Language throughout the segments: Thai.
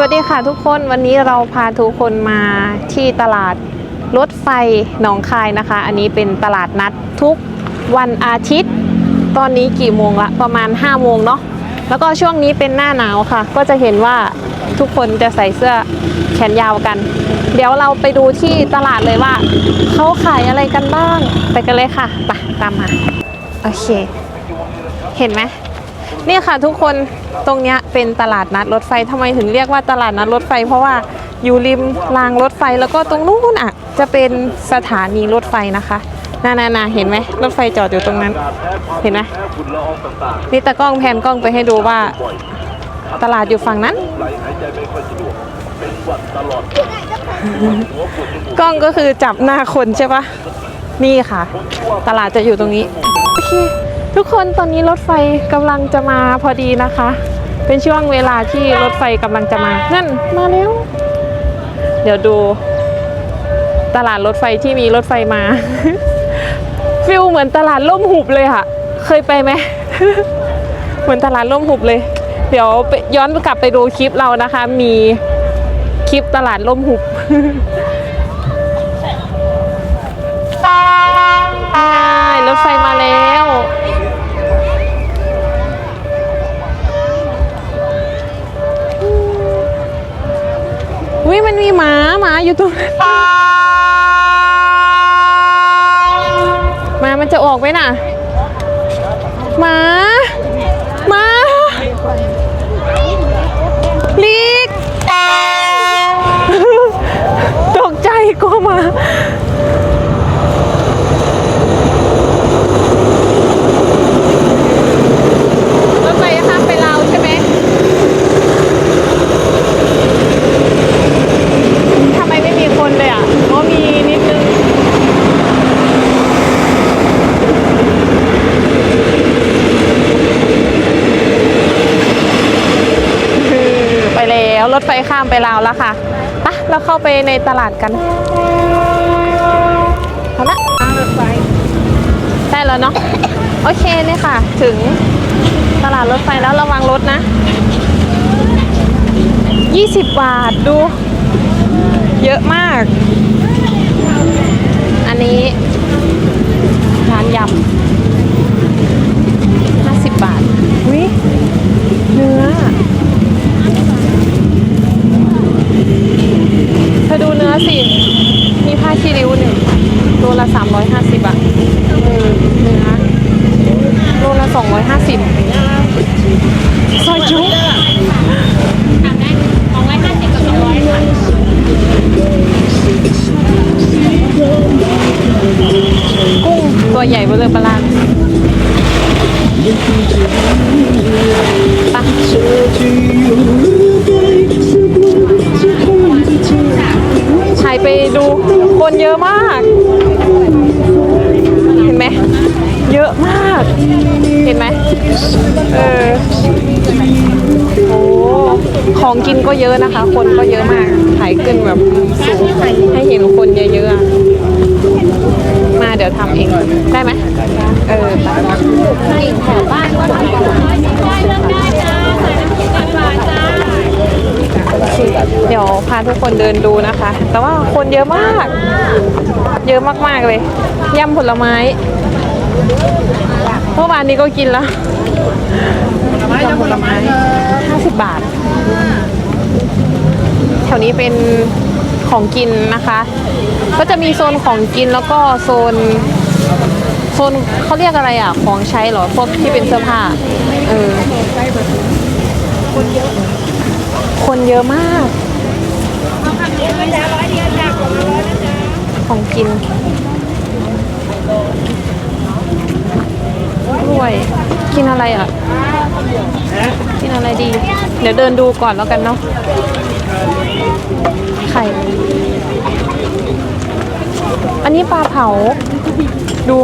วัสดีค่ะทุกคนวันนี้เราพาทุกคนมาที่ตลาดรถไฟหนองคายนะคะ อันนี้เป็นตลาดนัดทุกวันอาทิตย์ ตอนนี้กี่โมงละประมาณ5โมงเนาะแล้วก็ช่วงนี้เป็นหน้าหนาวค่ะ ก็จะเห็นว่าทุกคนจะใส่เสื้อแขนยาวกัน เดี๋ยวเราไปดูที่ตลาดเลยว่าเขาขายอะไรกันบ้างไปกันเลยค่ะไปตามมาโอเค เห็นไหม นี่ค่ะทุกคนตรงนี้เป็นตลาดนัดรถไฟทำไมถึงเรียกว่าตลาดนัดรถไฟ เพราะว่าอยู่ริมรางรถไฟแล้วก็ตรงนู้นอะ จะเป็นสถานีรถไฟนะคะนานานาเห็นไหมรถไฟจอดอยู่ตรงนั้น เห็นไหมนี่ตะกล้องแพนกล้องไปให้ดูว่า ตลาดอยู่ฝั่งนั้นกล้องก็คือจับหน้าคนใช่ปะนี่ค่ะ ตลาดจะอยู่ตรงนี้ ทุกคนตอนนี้รถไฟกำลังจะมาพอดีนะคะ เป็นช่วงเวลาที่รถไฟกำลังจะมานั่นมาแล้ว เดี๋ยวดู ตลาดรถไฟที่มีรถไฟมา ฟิลเหมือนตลาดล่มหุบเลยค่ะ เคยไปไหมเหมือนตลาดล่มหุบเลย เดี๋ยวย้อนกลับไปดูคลิปเรานะคะ มีคลิปตลาดล่มหุบใช่รถไฟมาแล้ว อุ้ยมันมีหมาหมาอยู่ตรงนั้นหมามันจะออกไหมน่ะหมาหมาลีก ตกใจกลัวหมา รถไฟข้ามไปลาวใช่ไหม ทำไมไม่มีคนเลยอะอ๋อมีนิดนึง ไป แล้วรถไฟข้ามไปลาวแล้วค่ะปะเราเข้าไปในตลาดกันเอาละได้แล้วเนาะโอเคเนี่ยค่ะ ถึงตลาดรถไฟแล้วระวังรถนะ 20 บาทดู เยอะมาก อันนี้ร้านยำ50 บาทวิเนื้อ เธ อดูเนื้อสิ มีผ้าคีริ้วหนึ่งโลละ 350บาทเออเนื้อโลละ 250ซอยจุ๊กุ้งตัวใหญ่เบอร์เลยประหลาดปะ คนเยอะมาก เห็นไหม เยอะมาก เห็นไหม เออ โอ้ ของกินก็เยอะนะคะ คนก็เยอะมากถ่ายขึ้นแบบสูง ให้เห็นคนเยอะๆ มาเดี๋ยวทำเอง ได้ไหม เออให้แถวบ้านก็ทำได้เริ่มได้จ้าใส่น้ำพริกกันหวานจ้า เดี๋ยวพาทุกคนเดินดูนะคะ แต่ว่าคนเยอะมาก เยอะมากๆเลยย่ำผลไม้เมื่อวานนี้ก็กินแล้วยำผลไม้50บบาท แถวนี้เป็นของกินนะคะ ก็จะมีโซนของกินแล้วก็โซนโซนเขาเรียกอะไรอะ ของใช้เหรอ พวกที่เป็นเสื้อผ้า เออคนเยอะ คนเยอะมากของกินกล้วย กินอะไรอะ กินอะไรดี เดี๋ยวเดินดูก่อนแล้วกันเนาะ ไข่ อันนี้ปลาเผา ดู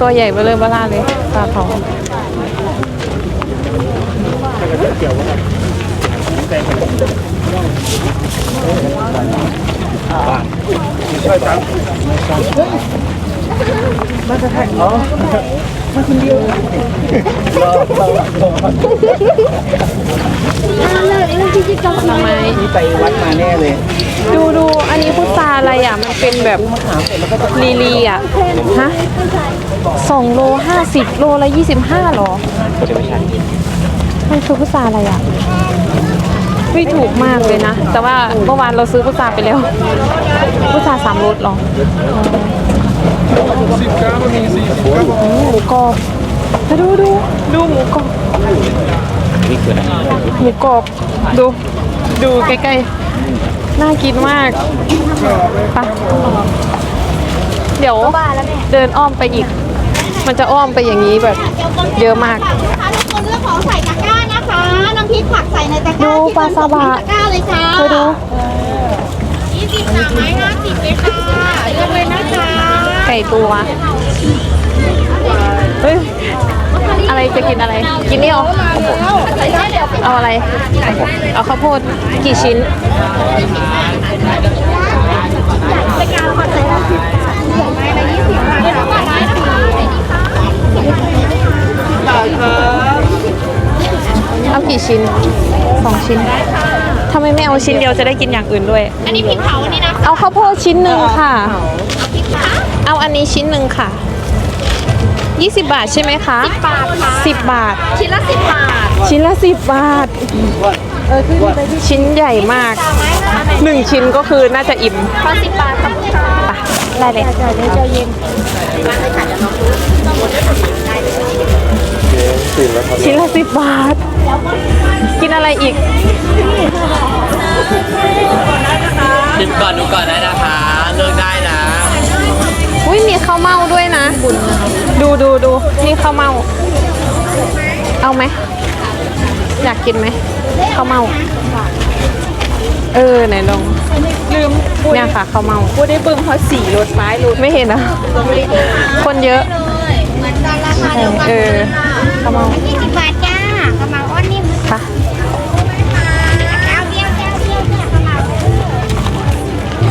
ตัวใหญ่เบลอเบล่าเลย ปลาเผาเลิกเรื่องที่จะจองที่ไปวัดมาแน่เลยดูดูอันนี้พุทราอะไรอะ มันเป็นแบบมะขามเสร็จแล้วก็จะลีลีอะ ฮะสองโลห้าสิบโลละยี่สิบห้าหรอไม่ใช่มันคือพุทราอะไรอะ ไม่ถูกมากเลยนะ แต่ว่าเมื่อวานเราซื้อพุทราไปแล้ว พุทราสามรสหรอสิบเก้ามีสี่สิบเก้าอืมหมูกรอบมาดูดูดูหมูกรอบนี่คืออะไรหมูกรอบดู ดูใกล้ๆ น่ากินมากไปเดี๋ยวเดินอ้อมไปอีก มันจะอ้อมไปอย่างนี้แบบ เยอะมากลูกค้าทุกคนเลือกของใส่ตะกร้า นะคะน้ำพริกผักใส่ในตะกร้าดูที่ปลาซาบะตะกร้าเลยค่ะเคยดูยี่สิบสามไม้ห้าสิบเลยค่ะเลือกเลยนะคะไก่ตัว เฮ้ย อะไรจะกินอะไร กินนี่เหรอเอาอะไร เอาข้าวโพดกี่ชิ้น ตะกร้าขอใส่ละสิบบาทไม้ละยี่สิบบาทค่ะไม้นะคะ เอากี่ชิ้นสองชิ้นทำไมไม่เอาชิ้นเดียวจะได้กินอย่างอื่นด้วย อันนี้พริกเผานี่นะเอาข้าวโพดชิ้นหนึ่งค่ะ เอาอันนี้ชิ้นหนึ่งค่ะ 20 บาทใช่ไหมคะบาทค่ะ10บาท ชิ้นละสิบบาทชิ้นละ10บาท ชิ้นใหญ่มากหนึ่งชิ้นก็คือน่าจะอิ่มขอสิบบาทค่ะไปได้เลย ชิ้นละสิบบาท กินอะไรอีก ชิมก่อนดูก่อนได้นะคะ เลือกได้นะ อุ้ยมีข้าวเม่าด้วยนะ ดูดูดูนี่ข้าวเม่า เอาไหม อยากกินไหมข้าวเม่า เออ ไหนลองลืมเนี่ยค่ะข้าวเม่ากูได้เบิ่งเพราะสีรถไม้รถไม่เห็นอะคนเยอะเลยเหมือนกันราคาเดียวกันเออ ข้าวเม่ายี่สิบบาทจ้ากระเมาอ้อนนิ่มค่ะแก้วเดียวแก้วเดียวเนี่ยกระเมา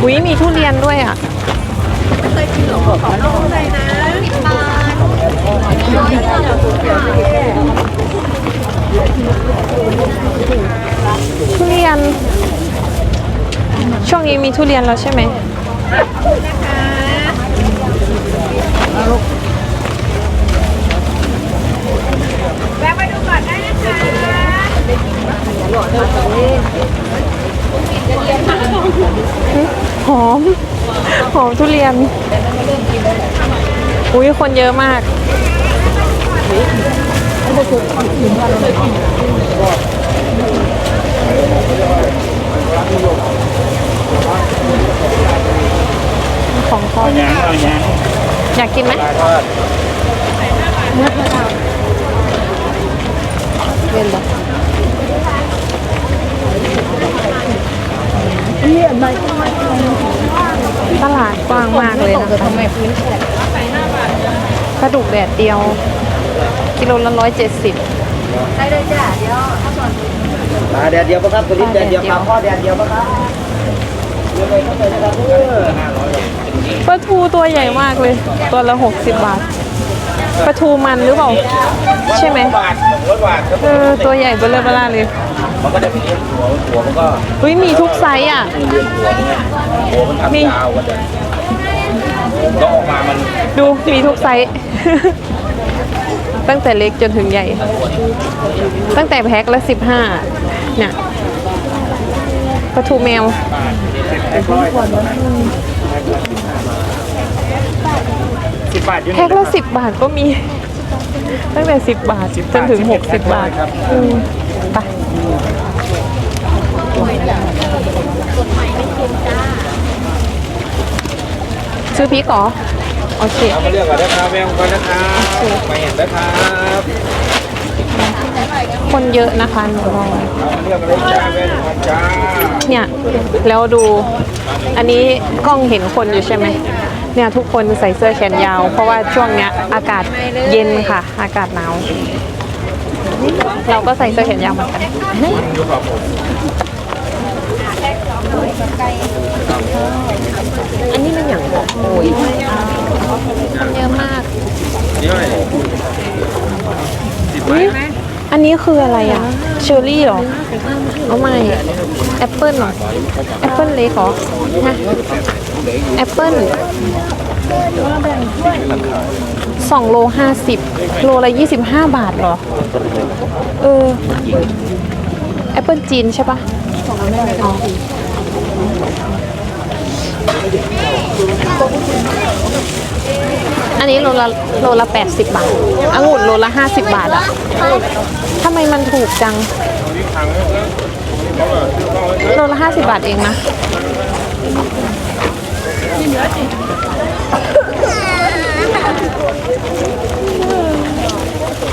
อุ้ยมีทุเรียนด้วยอะสิบบาททุเรียน ช่วงนี้มีทุเรียนแล้วใช่ไหมแวะมาดูก่อนได้นะคะ หอม หอมทุเรียน อุ้ยคนเยอะมากของทอดยางเอายางอยากกินไหมปลาทอด เล่นบอกตลาดกว้างมากเลยนะคะปลาดุกแดดเดียว กิโลละร้อยเจ็ดสิบปลาแดดเดียวปะครับตัวนี้แดดเดียวปลาทอดแดดเดียวปะครับเดี๋ยวไปเข้าไปนะครับเออปลาทูตัวใหญ่มากเลย ตัวละหกสิบบาท ปลาทูมันหรือเปล่า ใช่ไหมบาทร้อยบาทครับเออตัวใหญ่เบลอเบลาเลยมันก็จะมีเลี้ยงหัวหัวมันก็อุ้ยมีทุกไซส์อะเลี้ยงหัวเนี่ยหัวมันทำยาวกว่าเดิมแล้วออกมามันดูมีทุกไซส์ตั้งแต่เล็กจนถึงใหญ่ ตั้งแต่แพ็คละสิบห้าเนี่ยปลาทูแมว บบาทอยู่แพ็คละสิบบาทก็มี ตั้งแต่สิบบาทจนถึงหกสิบบาทอืมไปซื้อพริกเหรอโอเคเอามาเลือกก่อนนะครับแมวก่อนนะครับมาเห็นนะครับคนเยอะนะคะหนูรอเอามาเลือกกันเลยจ้าแม่ก่อนจ้าเนี่ย แล้วดู อันนี้กล้องเห็นคนอยู่ใช่ไหม เนี่ยทุกคนใส่เสื้อแขนยาว เพราะว่าช่วงเนี้ยอากาศเย็นค่ะ อากาศหนาว เราก็ใส่เสื้อแขนยาวเหมือนกันอันนี้มันอย่างโอ้ยคนเยอะมากนี่เท่าไหร่สิบไหมอันนี้คืออะไรอะเชอร์รี่เหรอเอาไม่แอปเปิลเหรอแอปเปิลเล็กเหรอฮะ แอปเปิ้ลสองโลห้าสิบโลละยี่สิบห้าบาทเหรอ เออ แอปเปิ้ลจีนใช่ปะอ๋ออันนี้โลละโลละแปดสิบบาทองุ่นโลละห้าสิบบาทอะทำไมมันถูกจัง โลละห้าสิบบาทเองนะ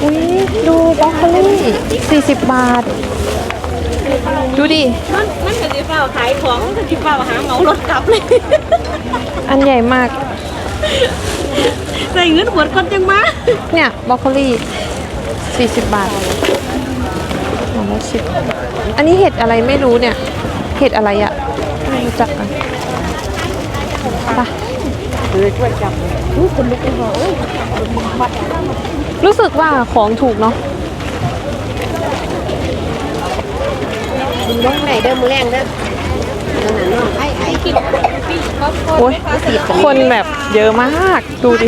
อุ้ยดูบรอกโคลี่สี่สิบบาท ดูดิ มันมันก็สิเฝ้าขายของมันก็สิเฝ้าหาเหมารถกลับเลย อันใหญ่มาก ใส่เงินหวดคนจังมาเนี่ยบรอกโคลี่สี่สิบบาทหัวละสิบอันนี้เห็ดอะไรไม่รู้เนี่ย เห็ดอะไรอะไม่รู้จักอะ ไปรู้สึกว่าของถูกเนาะลงไหนเด้อมือแรงเด้อไอ้ไอ้กินโอ้ยคนแบบเยอะมาก ดูดิ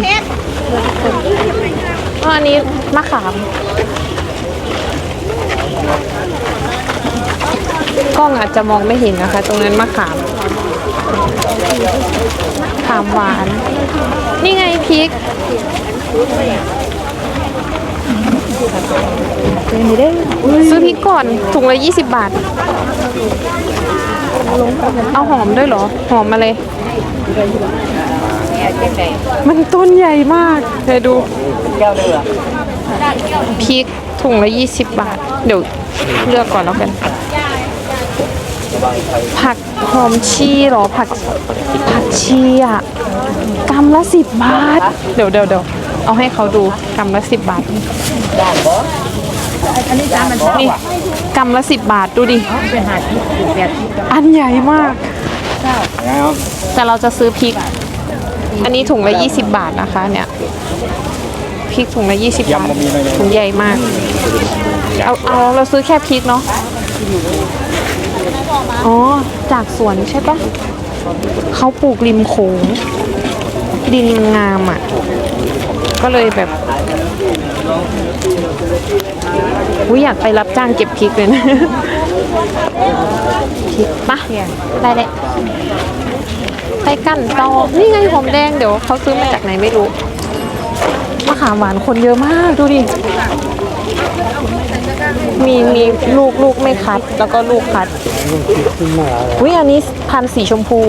อันนี้มะขาม กล้องอาจจะมองไม่เห็นนะคะ ตรงนั้นมะขาม ขามหวาน นี่ไงพริกซื้อพริกก่อนถุงละ20บบาท เอาหอมด้วยเหรอ หอมมาเลย มันต้นใหญ่มากเดี๋ยวดูพริกถุงละ20บาท เดี๋ยวเลือกก่อนแล้วกัน ผักหอมชีเหรอผักผักชีอะกำละ10บาท เดี๋ยวเดี๋ยวเดี๋ยวเอาให้เขาดูกำละ10บาทนี่กำละ10บาทดูดิอันใหญ่มาก แต่เราจะซื้อพริก อันนี้ถุงละ20บาทนะคะเนี่ยพริกถุงละ20บาทถุงใหญ่มาก เอาเอาเราซื้อแค่พริกเนาะ อ๋อ จากสวนใช่ปะเขาปลูกริมโขงดินมันงามอะ ก็เลยแบบอุ้ยอยากไปรับจ้างเก็บพริกเลยนะพริกปะได้เลยไปกันต่อนี่ไงหอมแดงเดี๋ยวเขาซื้อมาจากไหนไม่รู้มะขามหวานคนเยอะมากดูดิ มีมีลูกลูกไม่คัด แล้วก็ลูกคัดอุ้ยอันนี้พันสีชมพู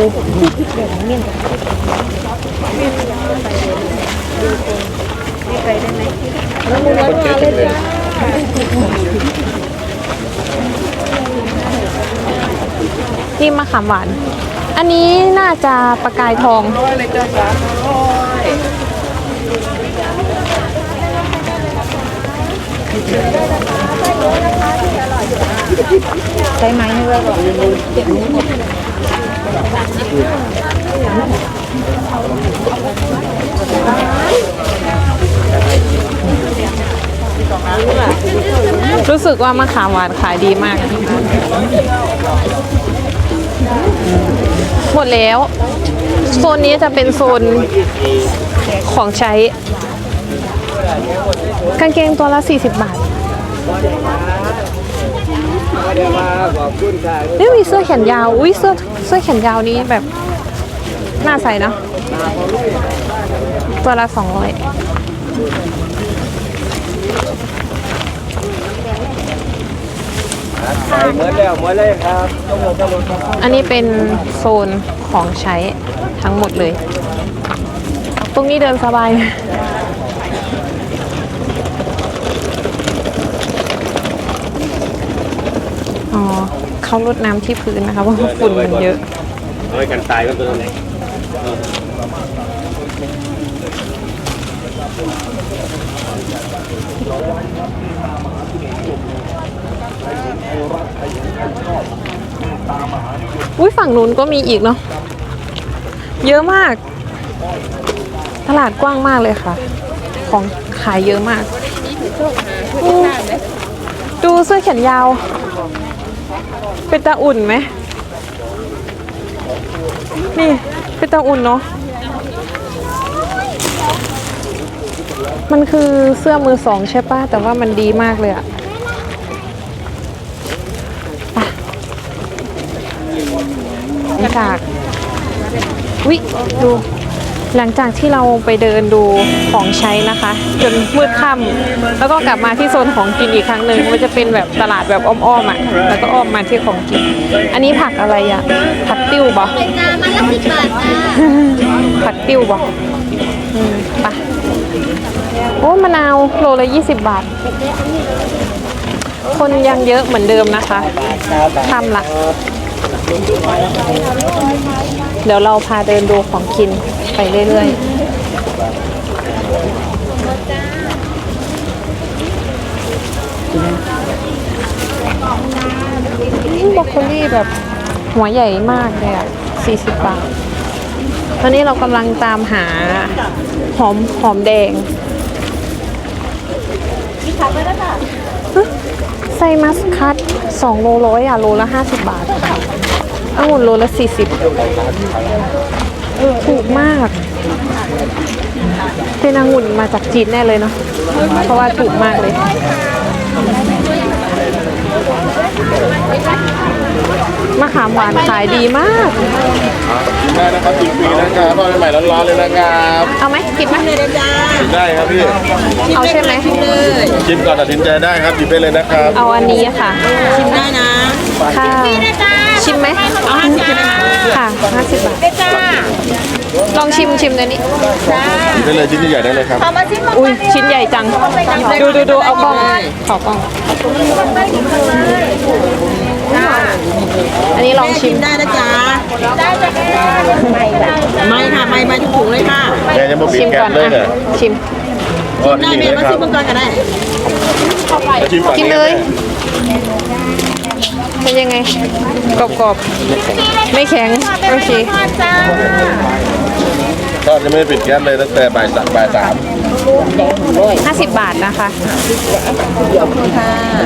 นี่มะขามหวาน อันนี้น่าจะประกายทอง ใช้ไม้ให้ไว้ก่อนรู้สึกว่ามะขามหวานขายดีมาก หมดแล้ว โซนนี้จะเป็นโซนของใช้ กางเกงตัวละ 40 บาท นี่มีเสื้อแขนยาว อุ้ยเสื้อเสื้อแขนยาวนี้แบบน่าใส่เนะตัวละ200ใส่เมือนแล้วเมือเลยครับต้องหมดต้องหมดครับอันนี้เป็นโซนของใช้ทั้งหมดเลย ตรงนี้เดินสบาย อ๋อเขาลดน้ำที่พื้นนะคะเพราะว่าฝุ่นมันเยอะเฮ้ยกันตายก็ตัวไหนอุ้ยฝั่งนู้นก็มีอีกเนาะเยอะมาก ตลาดกว้างมากเลยค่ะ ของขายเยอะมาก ดูเสื้อแขนยาว เป็นตาอุ่นไหม นี่เป็นตาอุ่นเนาะ มันคือเสื้อมือสองใช่ปะแต่ว่ามันดีมากเลยอะไปจากวิดู หลังจากที่เราไปเดินดูของใช้นะคะ จนมืดค่ำแล้วก็กลับมาที่โซนของกินอีกครั้งหนึ่งมันจะเป็นแบบตลาดแบบอ้อมๆอะแล้วก็อ้อมมาที่ของกิน อันนี้ผักอะไรอะผักติ้วปะจ้ามันละสิบบาทจ้าผักติ้วปะอืมไปโอ้มะนาวโลละยี่สิบบาท คนยังเยอะเหมือนเดิมนะคะทำละ เดี๋ยวเราพาเดินดูของกินไปเรื่อยๆบรอกโคลี่แบบหัวใหญ่มากเลยอะ 40 บาท ตอนนี้เรากำลังตามหาหอมหอมแดงฮะ ไซมัสคัต2โลร้อยอะโลละ50บาทองุ่นโลละ40ถูกมาก เป็นองุ่นมาจากจีนแน่เลยเนาะเพราะว่าถูกมากเลยมะขามหวานขายดีมาก ได้นะครับกินฟรีนะครับทอดใหม่ๆร้อนๆเลยนะครับเอาไหมกินไหมกินได้ครับพี่เอาใช่ไหมชิมก่อนตัดสินใจได้ครับหยิบไปเลยนะครับเอาอันนี้ค่ะ ชิมได้นะค่ะชิมไหมเอาห้าสิบนะค่ะห้าสิบบาทจ้าลองชิมชิมในนี้หยิบไปเลยชิ้นใหญ่ๆได้เลยครับเอามาชิมมาอุ้ยชิ้นใหญ่จังดูดูดูเอากล้องขอกล้องอันนี้ลองชิมได้นะจ๊ะ ได้จ้ะไม่ค่ะไม่ไม่ถุงเลยค่ะแกยังมาปิดแก๊สนเลยอะเนี่ยชิมอ๋อได้นี่เมเลยมาครัชิบมก่อนก็ได้ชิมก่อนกินเลยเป็นยังไงกรอบๆไม่แข็งโอเคทอดยังไม่ได้ปิดแก๊สเลยตั้งแต่บ่ายสามบ่ายสาม 50บาทนะคะ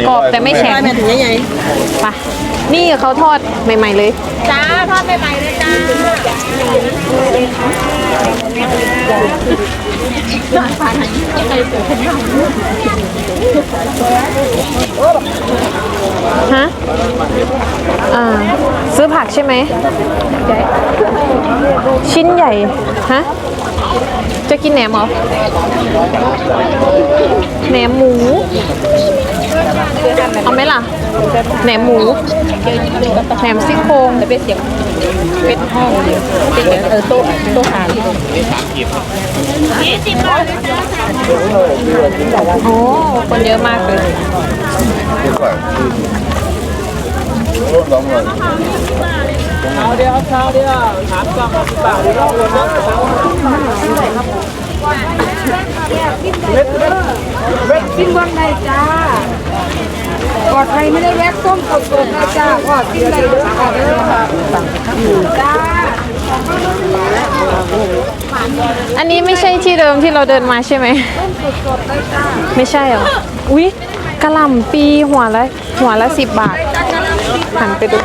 กรอบแต่ไม่แข็งได้แม่ถุงใหญ่ไปนี่เขาทอดใหม่ ๆเลยๆจ้าทอดใหม่ๆเลยจ้าฮะ อ่า ซื้อผักใช่ไหม ชิ้นใหญ่ ฮะ จะกินแหนมเหรอ แหนมหมู เอาไหมล่ะ แหนมหมู แหนมซี่โครงเป็นเสียงเป็นห้องเป็นเออโต๊ะโต๊ะอาหารโอ้คนเยอะมากเลยร่ เช้าเดียวครัเช้าเดียวถามกล่องละสิบบาทหรือเราโอนนะเล็บเล็บเล็บกินวันใดจ้ากอดไทยไม่ได้แวกส้มกดกดนะจ้ากอดกินอะไรเด้อค่ะเด้อค่ะจ้าอันนี้ไม่ใช่ที่เดิมที่เราเดินมาใช่ไหมไม่ใช่หรอ อุ๊ยกระหล่ำปีหัวละหัวละสิบบาทหันไปดู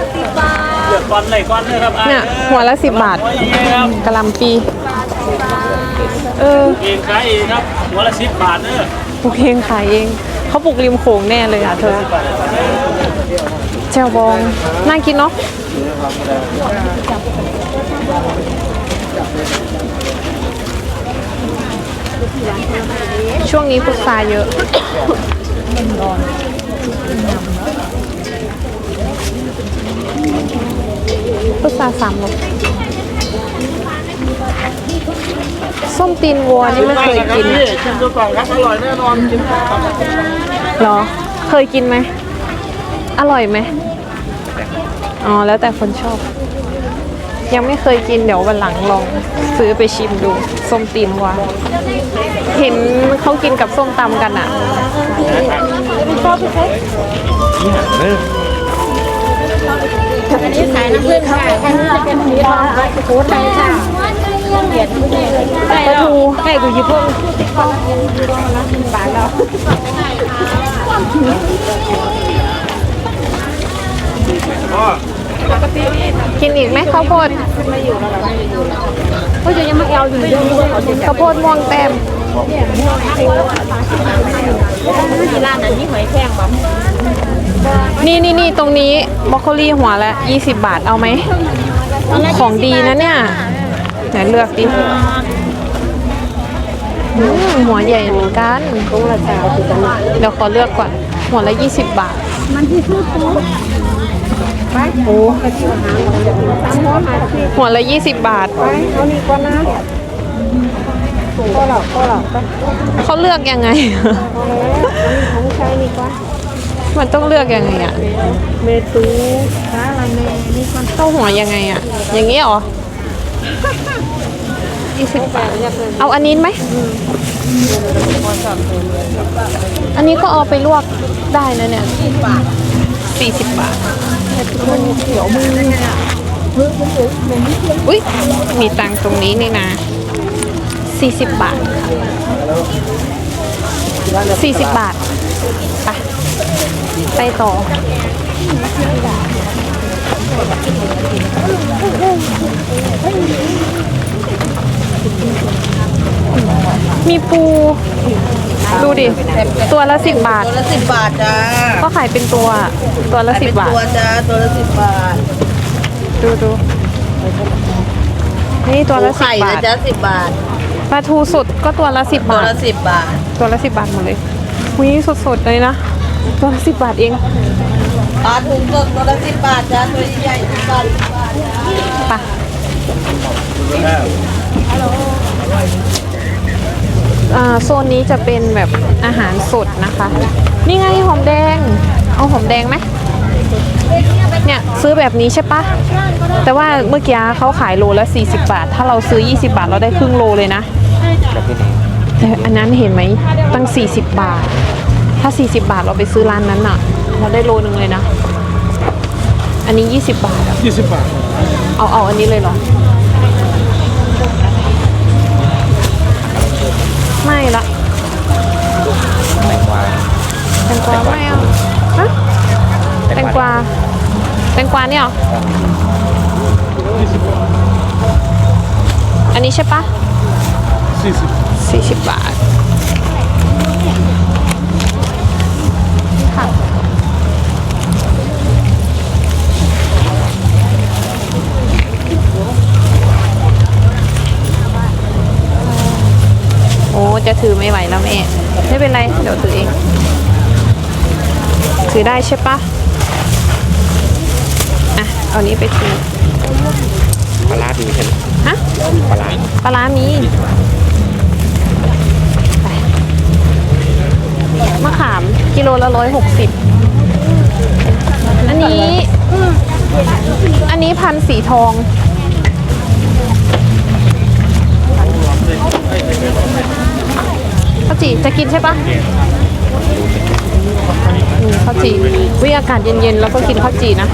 ก้อนเลยก้อนเลยครับเนี่ยหัวละสิบบาทกะหล่ำปี เออเองขายเองครับหัวละสิบบาทเนอะปลูกเองขายเอง เขาปลูกริมโขงแน่เลยอะเธอแจ่วบอง น่ากินเนาะช่วงนี้พุทราเยอะ พุทราสามรสส้มตีนวัวนี่ไม่เคยกินอะชิมดูก่อนครับอร่อยแน่นอนกินครับเหรอ เคยกินไหม อร่อยไหมอ๋อ แล้วแต่คนชอบ ยังไม่เคยกินเดี๋ยววันหลังลองซื้อไปชิมดู ส้มตีนวัวเห็นเขากินกับส้มตำกันอะอั นนี้ขายน้ำผึ้งค่ะอันนี้จะเป็นหมูทองสุโขทัยค่ะได้ปลาแล้วทูไก่กุยพงกินอีกไหมข้าวโพดก็จะยังมาแอลอยู่เรื่องนี้เขาจะข้าวโพดม่วงแต้มที่ร้านนั้นมีหอยแครงบ่ นี่นี่นี่ตรงนี้บรอกโคลีหัวละ20 บาทเอาไหม ของดีนะเนี่ย ไหนเลือกดิอืมหัวใหญ่เหมือนกันเดี๋ยวขอเลือกก่อน หัวละ 20 บาทมันที่ซื้อปูโอ้หัวละ 20 บาทเอานี่ก่อนนะก็หรอกก็หรอกก็เขาเลือกยังไง ของใช้นี่ก่อน มันต้องเลือกยังไงอะเมตูค้าอะไรเมนี่ก่อนเข้าหัวยังไงอะอย่างนี้เหรอ20บาทเอาอันนี้ไหมอันนี้ก็เอาไปลวกได้นะเนี่ย40บาท40บาทอุ้ยมีตังค์ตรงนี้นี่นะ40บาทค่ะ40บาทไป ไปต่อ มีปู ดูดิ ตัวละสิบบาท ตัวละสิบบาทจ้าก็ขายเป็นตัว ตัวละสิบบาท ตัวจ้า ตัวละสิบบาท ดูดู นี่ตัวละสิไข่บบานะทจ้าสิบบาท ปลาทูสดก็ตัวละสิบตัวบาทละสิบบาท ตัวละสิบบาทหมดเลยวิสดๆเลยนะ ตัวละสิบบาทเองปลาถุงสดตัวละสิบบาทจ้าตัวใหญ่ๆสิบบาทสิบบาทจ้าไปอ่าโซนนี้จะเป็นแบบอาหารสดนะคะ นี่ไงหอมแดง เอาหอมแดงไหมเนี่ยซื้อแบบนี้ใช่ปะแต่ว่าเมื่อกี้เขาขายโลละ 40 บาท ถ้าเราซื้อ 20 บาทเราได้ครึ่งโลเลยนะแต่อันนั้นเห็นไหมตั้ง 40 บาท ถ้า 40 บาทเราไปซื้อร้านนั้นอะเราได้โลนึงเลยนะ อันนี้ 20 บาทอะ20บาทเอาเอาอันนี้เลยเหรอ ไม่ละแตงกวาแตงกวาไม่เอาฮะแตงกวาแตงกวาเนี่ยเหรออันนี้ใช่ปะ40สี่สิบบาท ถือไม่ไหวแล้วแม่ ไม่เป็นไร เดี๋ยวถือเอง ถือได้ใช่ปะอะ เอานี้ไปถือปลาร้าดีใช่ไหมฮะปลาร้าปลาร้ามีไปมะขามกิโลละร้อยหกสิบอันนี้ อันนี้พันธุ์สีทอง ข้าวจีจะกินใช่ปะข้าวจีวิอากาศเย็นๆ แล้วก็กินข้าวจีนะ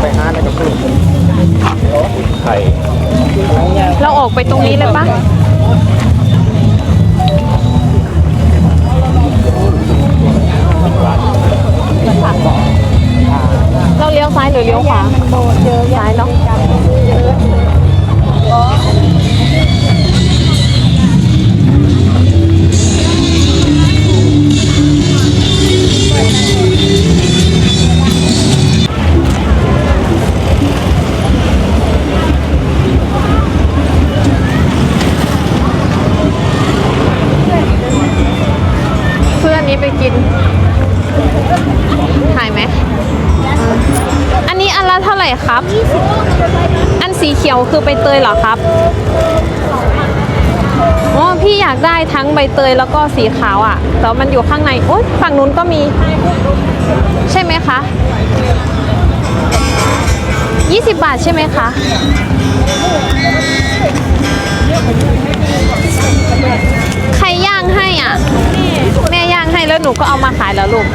ไปห้าแล้วก็คือไข่เราออกไปตรงนี้เลยปะ เราเลี้ยวซ้ายหรือเลี้ยวขวาซ้ายเนาะเพื่อนนี้ไปกินถ่ายไหม นี้อันละเท่าไหร่ครับ อันสีเขียวคือใบเตยเหรอครับอ๋อพี่อยากได้ทั้งใบเตยแล้วก็สีขาวอะ่ะ แต่มันอยู่ข้างในโอ๊ยฝั่งนู้นก็มี ใช่ไหมคะ 20 บาทใช่ไหมคะใครย่างให้อะ แม่ย่างให้แล้วหนูก็เอามาขายแล้วลูก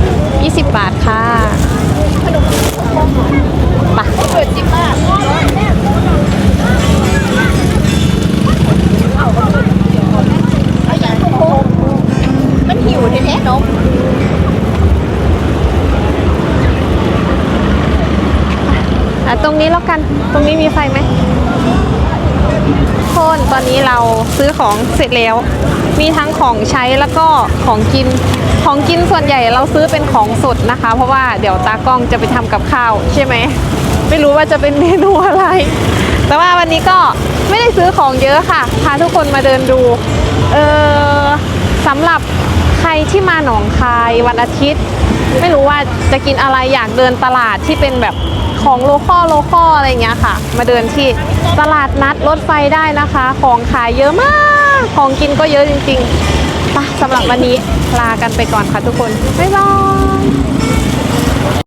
20 บาทค่ะ ปเปิดจิมมากมันหิวแท้เน่ะตรงนี้แล้วกัน ตรงนี้มีไฟไหมโคนตอนนี้เราซื้อของเสร็จแล้ว มีทั้งของใช้แล้วก็ของกิน ของกินส่วนใหญ่เราซื้อเป็นของสดนะคะ เพราะว่าเดี๋ยวตากล้องจะไปทำกับข้าวใช่ไหมไม่รู้ว่าจะเป็นเมนูอะไร แต่ว่าวันนี้ก็ไม่ได้ซื้อของเยอะค่ะ พาทุกคนมาเดินดู เออสำหรับใครที่มาหนองคายวันอาทิตย์ ไม่รู้ว่าจะกินอะไรอยากเดินตลาดที่เป็นแบบของโลคอลโลคอลอะไรเงี้ยค่ะ มาเดินที่ตลาดนัดรถไฟได้นะคะ ของขายเยอะมาก ของกินก็เยอะจริงๆไปสำหรับวันนี้ ลากันไปก่อนค่ะทุกคน บ๊ายบาย